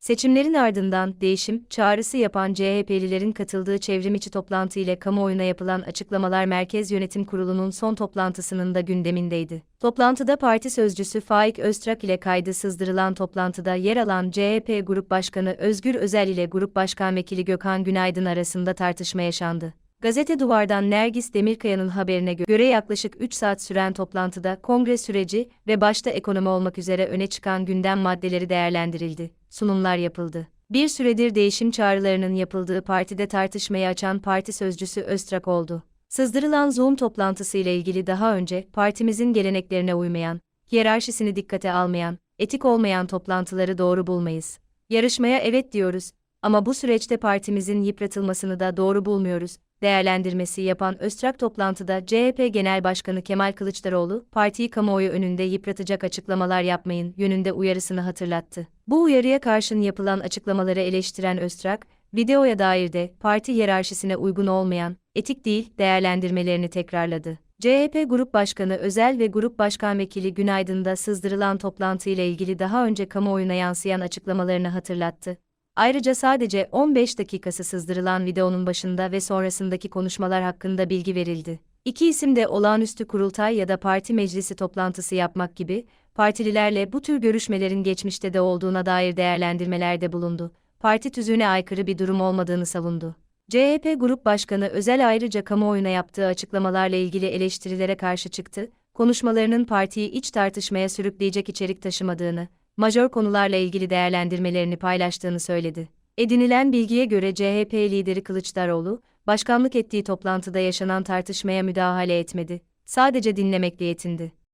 Seçimlerin ardından değişim çağrısı yapan CHP'lilerin katıldığı çevrimiçi toplantı ile kamuoyuna yapılan açıklamalar Merkez Yönetim Kurulu'nun son toplantısının da gündemindeydi. Toplantıda parti sözcüsü Faik Öztrak ile kaydı sızdırılan toplantıda yer alan CHP Grup Başkanı Özgür Özel ile Grup Başkan Vekili Gökhan Günaydın arasında tartışma yaşandı. Gazete Duvar'dan Nergis Demirkaya'nın haberine göre yaklaşık 3 saat süren toplantıda kongre süreci ve başta ekonomi olmak üzere öne çıkan gündem maddeleri değerlendirildi, sunumlar yapıldı. Bir süredir değişim çağrılarının yapıldığı partide tartışmayı açan parti sözcüsü Öztrak oldu. Sızdırılan Zoom toplantısı ile ilgili daha önce partimizin geleneklerine uymayan, hiyerarşisini dikkate almayan, etik olmayan toplantıları doğru bulmayız. Yarışmaya evet diyoruz ama bu süreçte partimizin yıpratılmasını da doğru bulmuyoruz değerlendirmesi yapan Öztrak toplantıda CHP Genel Başkanı Kemal Kılıçdaroğlu, partiyi kamuoyu önünde yıpratacak açıklamalar yapmayın yönünde uyarısını hatırlattı. Bu uyarıya karşın yapılan açıklamaları eleştiren Öztrak, videoya dair de parti hiyerarşisine uygun olmayan, etik değil değerlendirmelerini tekrarladı. CHP Grup Başkanı Özel ve Grup Başkan Vekili Günaydın'da sızdırılan toplantıyla ilgili daha önce kamuoyuna yansıyan açıklamalarını hatırlattı. Ayrıca sadece 15 dakikası sızdırılan videonun başında ve sonrasındaki konuşmalar hakkında bilgi verildi. İki isim de olağanüstü kurultay ya da parti meclisi toplantısı yapmak gibi, partililerle bu tür görüşmelerin geçmişte de olduğuna dair değerlendirmelerde bulundu. Parti tüzüğüne aykırı bir durum olmadığını savundu. CHP Grup Başkanı Özel ayrıca kamuoyuna yaptığı açıklamalarla ilgili eleştirilere karşı çıktı, konuşmalarının partiyi iç tartışmaya sürükleyecek içerik taşımadığını, majör konularla ilgili değerlendirmelerini paylaştığını söyledi. Edinilen bilgiye göre CHP lideri Kılıçdaroğlu, başkanlık ettiği toplantıda yaşanan tartışmaya müdahale etmedi, sadece dinlemekle yetindi.